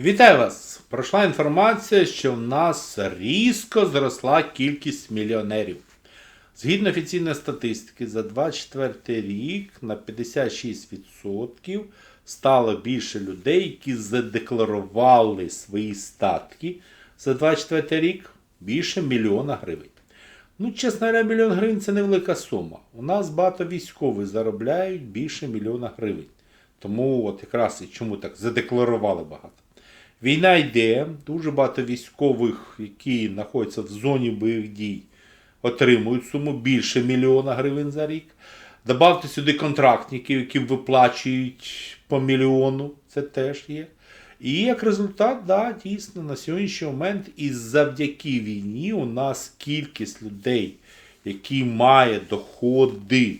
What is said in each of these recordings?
Вітаю вас! Пройшла інформація, що в нас різко зросла кількість мільйонерів. Згідно офіційної статистики, за 24 рік на 56% стало більше людей, які задекларували свої статки за 24 рік більше мільйона гривень. Ну, чесно говоря, мільйон гривень це невелика сума. У нас багато військових заробляють більше мільйона гривень. Тому от якраз і чому так задекларували багато. Війна йде, дуже багато військових, які знаходяться в зоні бойових дій, отримують суму більше мільйона гривень за рік. Добавте сюди контрактників, які виплачують по мільйону, це теж є. І як результат, да, дійсно, на сьогоднішній момент і завдяки війні у нас кількість людей, які мають доходи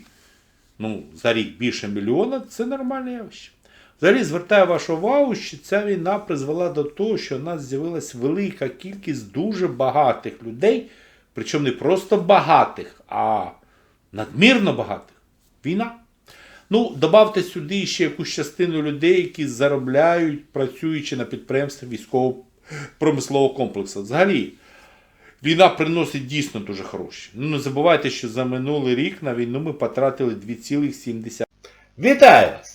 ну, за рік більше мільйона, це нормальне явище. Взагалі звертаю вашу увагу, що ця війна призвела до того, що у нас з'явилась велика кількість дуже багатих людей, причому не просто багатих, а надмірно багатих. Війна. Ну, добавте сюди ще якусь частину людей, які заробляють, працюючи на підприємствах військово-промислового комплексу. Взагалі, війна приносить дійсно дуже хороші. Ну, не забувайте, що за минулий рік на війну ми потратили 2,7. Вітаю вас!